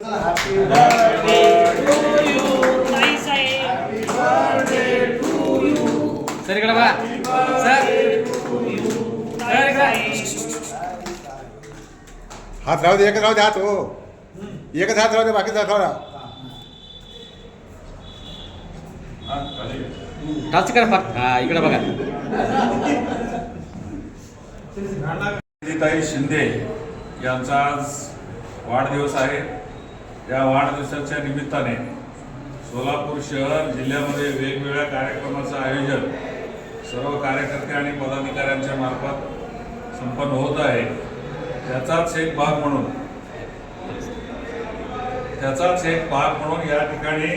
Sir इकडे बघा. Sir. Sir इकडे हात राहू दे एकच राहू दे हात हो. एकच हात राहू दे बाकीचा हात राहू टाच करा फक्त. हा इकडे बघा. ताई शिंदे यांचा आज वाढदिवस आहे. या वाढदिवसाच्या निमित्ताने सोलापूर शहर जिल्ह्यामध्ये वेगवेगळ्या कार्यक्रमाचं आयोजन सर्व कार्यकर्ते आणि पदाधिकाऱ्यांच्या मार्फत संपन्न होत आहे. त्याचाच एक भाग म्हणून त्याचाच एक भाग म्हणून या ठिकाणी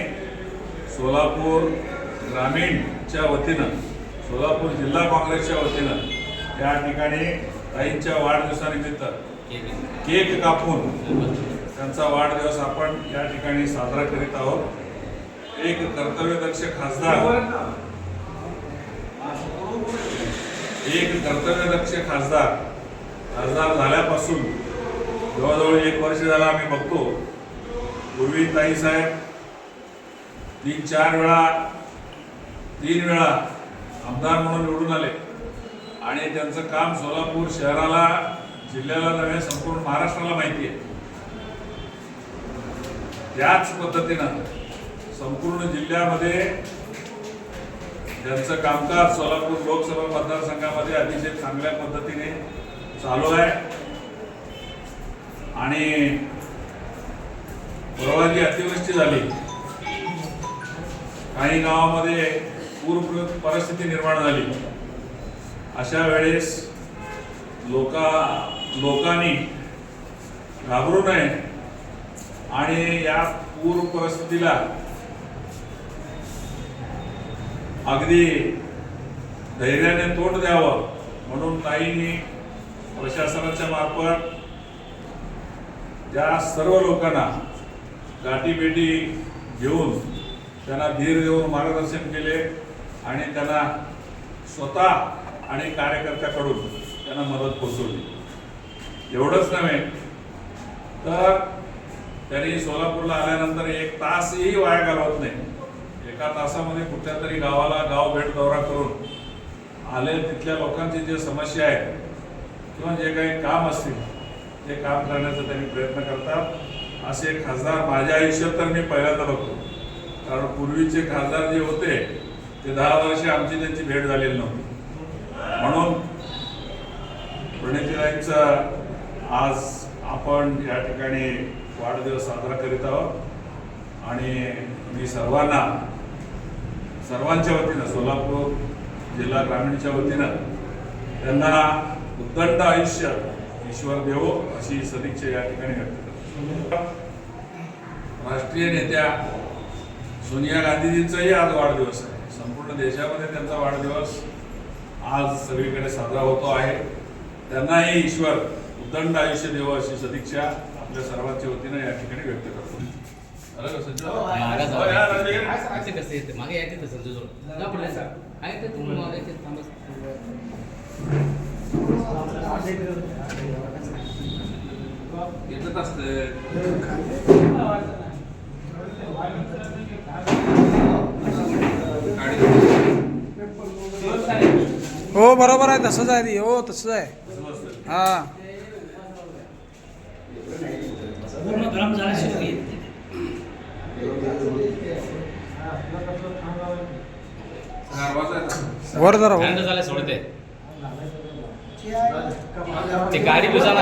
सोलापूर ग्रामीणच्या वतीनं सोलापूर जिल्हा काँग्रेसच्या वतीनं या ठिकाणी ताईंच्या वाढदिवसानिमित्त केक कापून त्यांचा वाढदिवस आपण या ठिकाणी साजरा करीत आहोत. एक कर्तव्यदक्ष खासदार एक कर्तव्यदक्ष खासदार खासदार झाल्यापासून जवळजवळ एक वर्ष झालं आम्ही बघतो. पूर्वी ताई साहेब तीन चार वेळा तीन वेळा आमदार म्हणून निवडून आले. आणि त्यांचं काम सोलापूर शहराला जिल्ह्याला नव्हे संपूर्ण महाराष्ट्राला माहिती आहे. त्याच पद्धतीनं संपूर्ण जिल्ह्यामध्ये ज्यांचं कामकाज सोलापूर लोकसभा मतदारसंघामध्ये अतिशय चांगल्या पद्धतीने चालू आहे. आणि परवा जी अतिवृष्टी झाली. काही गावामध्ये पूर परिस्थिती निर्माण झाली. अशा वेळेस लोका लोकांनी घाबरू नये. आणि या पूर परिस्थितीला अगदी धैर्याने तोंड द्यावं म्हणून ताईंनी प्रशासनाच्या मार्फत ज्या सर्व लोकांना गाठीभेटी घेऊन त्यांना धीर देऊन मार्गदर्शन केले आणि त्यांना स्वतः आणि कार्यकर्त्याकडून त्यांना मदत पोहोचवली. एवढंच नव्हे तर त्यांनी सोलापूरला आल्यानंतर एक तासही वाया घालवत नाही. एका तासामध्ये कुठल्या तरी गावाला गाव भेट दौरा करून आले तिथल्या लोकांची जे समस्या आहेत किंवा जे काही काम असतील ते काम करण्याचा त्यांनी प्रयत्न करतात. असे खासदार माझ्या आयुष्यात तर मी पहिल्यांदा बघतो. कारण पूर्वीचे खासदार जे होते ते दहा वर्षे आमची त्यांची भेट झालेली नव्हती. म्हणून प्रणितीताईंचा आज आपण या ठिकाणी वाढदिवस साजरा करीत आहोत. आणि मी सर्वांना सर्वांच्या वतीनं सोलापूर जिल्हा ग्रामीणच्या वतीनं त्यांना उद्दंड आयुष्य ईश्वर देवो अशी सदिच्छा या ठिकाणी व्यक्त करतो. राष्ट्रीय नेत्या सोनिया गांधीजींचाही आज वाढदिवस आहे. संपूर्ण देशामध्ये त्यांचा वाढदिवस आज सगळीकडे साजरा होतो आहे. त्यांनाही ईश्वर उद्दंड आयुष्य देवो अशी सदिच्छा. आपल्या सर्वांच्या वतीनं या ठिकाणी व्यक्त करतो? मागं. हो, कसे येते? मागे येते संजू. आहे तुम्ही मागे. येतच असते. हो बरोबर आहे तसंच आहे ती. हो तसंच आहे. हा. पूर्ण गरम झाल्याशिवाय येत नाही. वर जरा. थंड झाले सोडते ते गाडी बुजाला